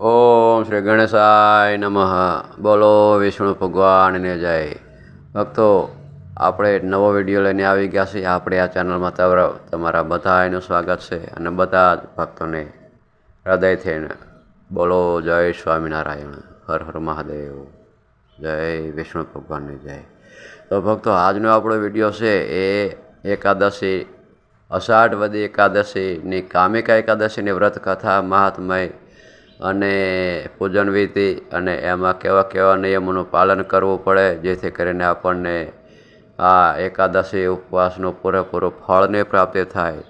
ઓમ શ્રી ગણેશાય નમઃ. બોલો વિષ્ણુ ભગવાનને જય. ભક્તો, આપણે નવો વીડિયો લઈને આવી ગયા છીએ. આપણે આ ચેનલમાં તમારા તમારા બધાનું સ્વાગત છે અને બધા જ ભક્તોને હૃદયથી બોલો જય સ્વામિનારાયણ. હર હર મહાદેવ. જય વિષ્ણુ ભગવાનને જય. તો ભક્તો, આજનો આપણો વીડિયો છે એ એકાદશી, અષાઢ વદી એકાદશીની કામિકા એકાદશીની વ્રત કથા મહાત્મય અને પૂજન વિધિ અને એમાં કેવા કેવા નિયમોનું પાલન કરવું પડે, જેથી કરીને આપણને આ એકાદશી ઉપવાસનું પૂરેપૂરું ફળને પ્રાપ્તિ થાય.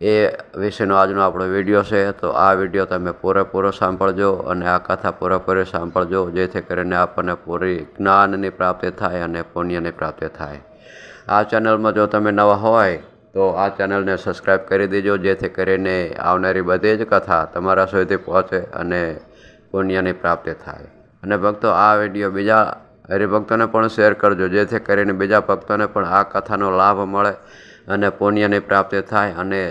એ વિશેનો આજનો આપણો વીડિયો છે, તો આ વીડિયો તમે પૂરેપૂરો સાંભળજો અને આ કથા પૂરેપૂરી સાંભળજો, જેથી કરીને આપણને પૂરી જ્ઞાનની પ્રાપ્તિ થાય અને પુણ્યની પ્રાપ્તિ થાય. આ ચેનલમાં જો તમે નવા હોય તો આ ચેનલને સબસ્ક્રાઈબ કરી દેજો, જેથી કરીને આવનારી બધી જ કથા તમારા સુધી પહોંચે અને પુણ્યની પ્રાપ્તિ થાય. અને ભક્તો, આ વીડિયો બીજા હરિભક્તોને પણ શેર કરજો, જેથી કરીને બીજા ભક્તોને પણ આ કથાનો લાભ મળે અને પુણ્યની પ્રાપ્તિ થાય. અને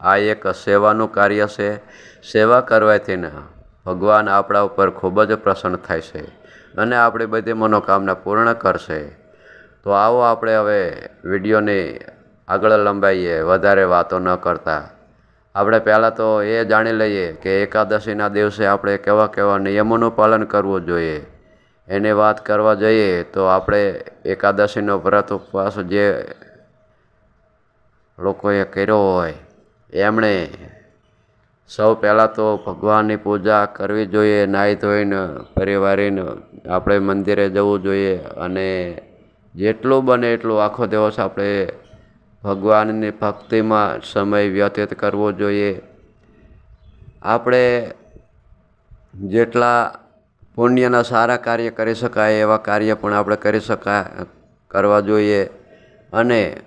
આ એક સેવાનું કાર્ય છે, સેવા કરવાથી ભગવાન આપણા ઉપર ખૂબ જ પ્રસન્ન થાય છે અને આપણી બધી મનોકામના પૂર્ણ કરશે. તો આવો આપણે હવે વિડીયોની આગળ લંબાઈએ, વધારે વાતો ન કરતા. આપણે પહેલાં તો એ જાણી લઈએ કે એકાદશીના દિવસે આપણે કેવા કેવા નિયમોનું પાલન કરવું જોઈએ. એની વાત કરવા જઈએ તો આપણે એકાદશીનો વ્રત ઉપવાસ જે લોકોએ કર્યો હોય, એમણે સૌ પહેલાં તો ભગવાનની પૂજા કરવી જોઈએ, નાહી ધોઈને પરિવારીને આપણે મંદિરે જવું જોઈએ અને જેટલું બને એટલું આખો દિવસ આપણે ભગવાનની ભક્તિમાં સમય વ્યતીત કરવો જોઈએ. આપણે જેટલા પુણ્યના સારા કાર્ય કરી શકાય, એવા કાર્ય પણ આપણે કરી શકાય કરવા જોઈએ. અને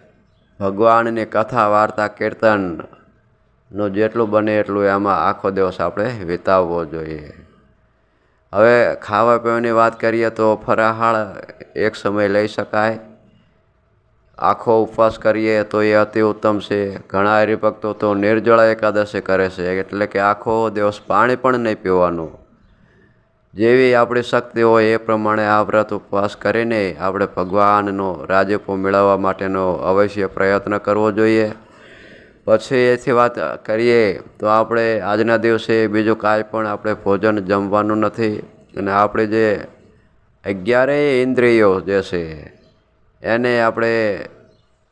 ભગવાનની કથા, વાર્તા કીર્તનનું જેટલું બને એટલું એમાં આખો દિવસ આપણે વિતાવવો જોઈએ. હવે ખાવા પીવાની વાત કરીએ તો ફરાહાળ એક સમય લઈ શકાય. આખો ઉપવાસ કરીએ તો એ અતિ ઉત્તમ છે. ઘણા હરિભક્તો તો નિર્જળા એકાદશી કરે છે, એટલે કે આખો દિવસ પાણી પણ નહીં પીવાનું. જેવી આપણી શક્તિ હોય એ પ્રમાણે આ વ્રત ઉપવાસ કરીને આપણે ભગવાનનો રાજીપો મેળવવા માટેનો અવશ્ય પ્રયત્ન કરવો જોઈએ. પછી એથી વાત કરીએ તો આપણે આજના દિવસે બીજું કાંઈ પણ આપણે ભોજન જમવાનું નથી. અને આપણે જે અગિયારેય ઇન્દ્રિયો જે છે એને આપણે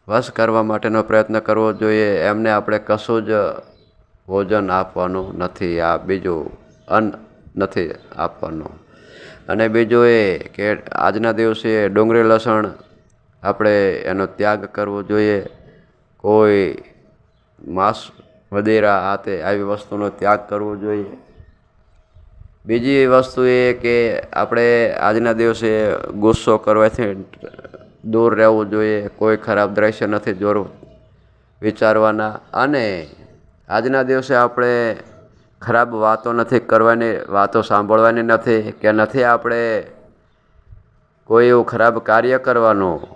વશ કરવા માટેનો પ્રયત્ન કરવો જોઈએ. એમને આપણે કશું જ ભોજન આપવાનું નથી. આ બીજું અન્ન નથી આપવાનું. અને બીજું એ કે આજના દિવસે ડુંગળી લસણ આપણે એનો ત્યાગ કરવો જોઈએ. કોઈ માંસ વદેરા આ તે આવી વસ્તુનો ત્યાગ કરવો જોઈએ. બીજી વસ્તુ એ કે આપણે આજના દિવસે ગુસ્સો કરવાથી દૂર રહેવું જોઈએ, કોઈ ખરાબ દ્રશ્ય નથી જોરવું વિચારવાના. અને આજના દિવસે આપણે ખરાબ વાતો નથી કરવાની, વાતો સાંભળવાની નથી કે નથી આપણે કોઈ એવું ખરાબ કાર્ય કરવાનું.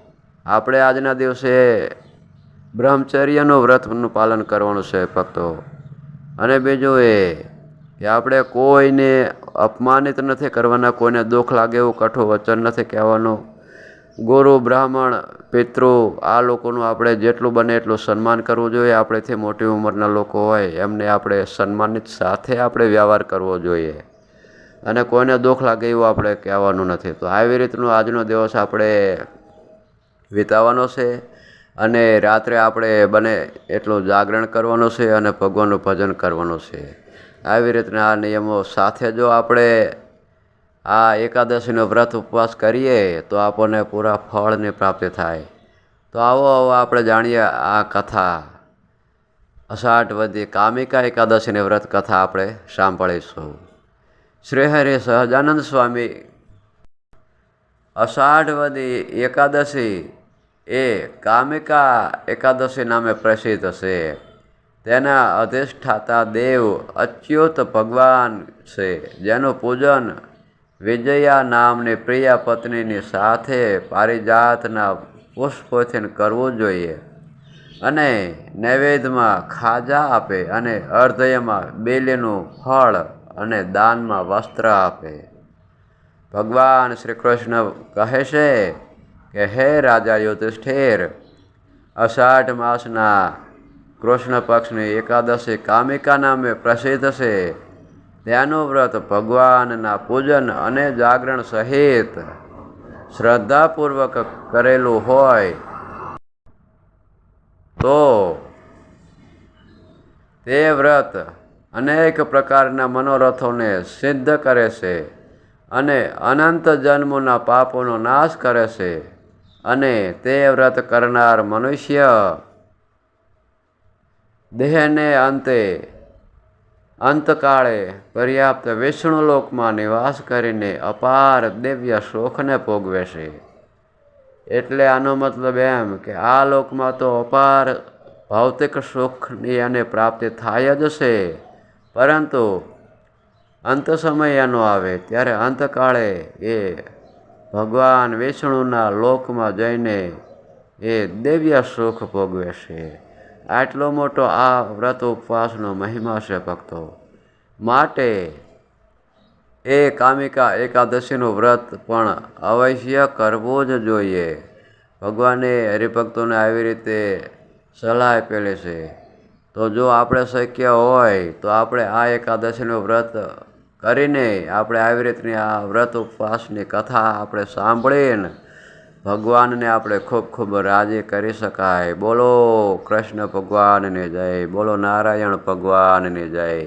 આપણે આજના દિવસે બ્રહ્મચર્યનું વ્રતનું પાલન કરવાનું છે ભક્તો. અને બીજું એ કે આપણે કોઈને અપમાનિત નથી કરવાના, કોઈને દુઃખ લાગે એવું કઠોર વચન નથી કહેવાનું. ગુરુ, બ્રાહ્મણ, પિતૃ, આ લોકોનું આપણે જેટલું બને એટલું સન્માન કરવું જોઈએ. આપણેથી મોટી ઉંમરના લોકો હોય, એમને આપણે સન્માનિત સાથે આપણે વ્યવહાર કરવો જોઈએ. અને કોઈને દુઃખ લાગે એવું આપણે કહેવાનું નથી. તો આવી રીતનું આજનો દિવસ આપણે વિતાવવાનો છે અને રાત્રે આપણે બને એટલું જાગરણ કરવાનું છે અને ભગવાનનું ભજન કરવાનું છે. આવી રીતના આ નિયમો સાથે જો આપણે આ એકાદશીનો વ્રત ઉપવાસ કરીએ તો આપણને પૂરા ફળની પ્રાપ્તિ થાય. તો આવો આવો આપણે જાણીએ આ કથા. અષાઢ વધી કામિકા એકાદશીની વ્રત કથા આપણે સાંભળીશું. શ્રી હરિ સહજાનંદ સ્વામી, અષાઢ વદી એકાદશી એ કામિકા એકાદશી નામે પ્રસિદ્ધ છે. તેના અધિષ્ઠાતા દેવ અચ્યુત ભગવાન છે, જેનું પૂજન વિજયા નામની પ્રિય પત્નીની સાથે પારિજાતના પુષ્પોથી કરવું જોઈએ અને નૈવેદ્યમાં ખાજા આપે અને અર્ધયમાં બેલીનું ફળ અને દાનમાં વસ્ત્ર આપે. ભગવાન શ્રી કૃષ્ણ કહે છે કે, હે રાજા યુધિષ્ઠિર, અષાઢ માસના કૃષ્ણ પક્ષની એકાદશી કામિકા નામે પ્રસિદ્ધ છે. વ્રત, ભગવાનના પૂજન અને જાગરણ સહિત શ્રદ્ધાપૂર્વક કરેલું હોય તો તે વ્રત અનેક પ્રકારના મનોરથોને સિદ્ધ કરે છે અને અનંત જન્મોના પાપોનો નાશ કરે છે અને તે વ્રત કરનાર મનુષ્ય દેહને અંતે અંતકાળે પર્યાપ્ત વિષ્ણુલોકમાં નિવાસ કરીને અપાર દિવ્ય સુખને ભોગવે છે એટલે આનો મતલબ એમ કે આ લોકમાં તો અપાર ભૌતિક સુખની અને પ્રાપ્તિ થાય જ છે. પરંતુ અંત સમય એનો આવે ત્યારે અંતકાળે એ ભગવાન વિષ્ણુના લોકમાં જઈને એ દિવ્ય સુખ ભોગવે છે. આટલો મોટો આ વ્રત ઉપવાસનો મહિમા છે ભક્તો. માટે એ કામિકા એકાદશીનું વ્રત પણ અવશ્ય કરવું જ જોઈએ. ભગવાને હરિભક્તોને આવી રીતે સલાહ આપેલી છે. તો જો આપણે શક્ય હોય તો આપણે આ એકાદશીનું વ્રત કરીને આપણે આવી રીતની આ વ્રત ઉપવાસની કથા આપણે સાંભળીને ભગવાનને આપણે ખૂબ ખૂબ રાજી કરી શકાય. બોલો કૃષ્ણ ભગવાનની જય, બોલો નારાયણ ભગવાનની જય.